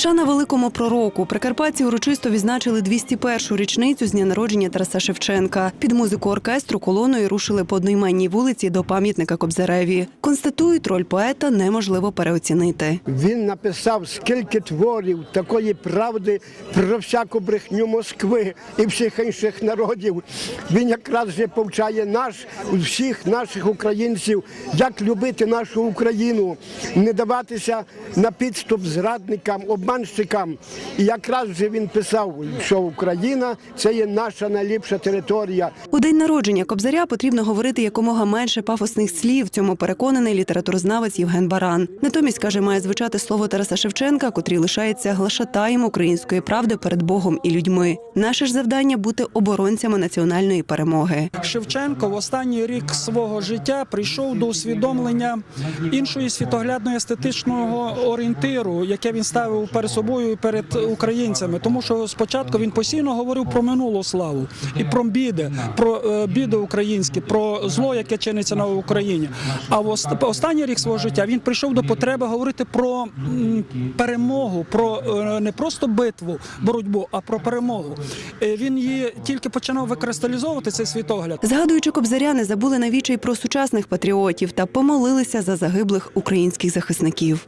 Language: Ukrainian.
Шана великому пророку. Прикарпатці урочисто відзначили 201-шу річницю з дня народження Тараса Шевченка. Під музику оркестру колоною рушили по одноіменній вулиці до пам'ятника Кобзареві. Констатують, роль поета неможливо переоцінити. Він написав скільки творів такої правди про всяку брехню Москви і всіх інших народів. Він якраз же повчає наш всіх наших українців, як любити нашу Україну, не даватися на підступ зрадникам, обманщикам. І якраз же він писав, що Україна це є наша найліпша територія. У день народження Кобзаря потрібно говорити якомога менше пафосних слів. В цьому переконаний літературознавець Євген Баран. Натомість каже, має звучати слово Тараса Шевченка, котрий лишається глашатаєм української правди перед Богом і людьми. Наше ж завдання бути оборонцями національної перемоги. Шевченко в останній рік свого життя прийшов до усвідомлення іншої світоглядної естетичного орієнтиру, яке він ставив перед собою і перед українцями. Тому що спочатку він постійно говорив про минулу славу і про біди, про е, біди українські, про зло, яке чиниться на Україні. А в ост- останній рік свого життя він прийшов до потреби говорити про перемогу, про е, не просто битву, боротьбу, а про перемогу. Е, Він її тільки починав викристалізовувати цей світогляд. Згадуючи Кобзаря, не забули навічай про сучасних патріотів та помолилися за загиблих українських захисників.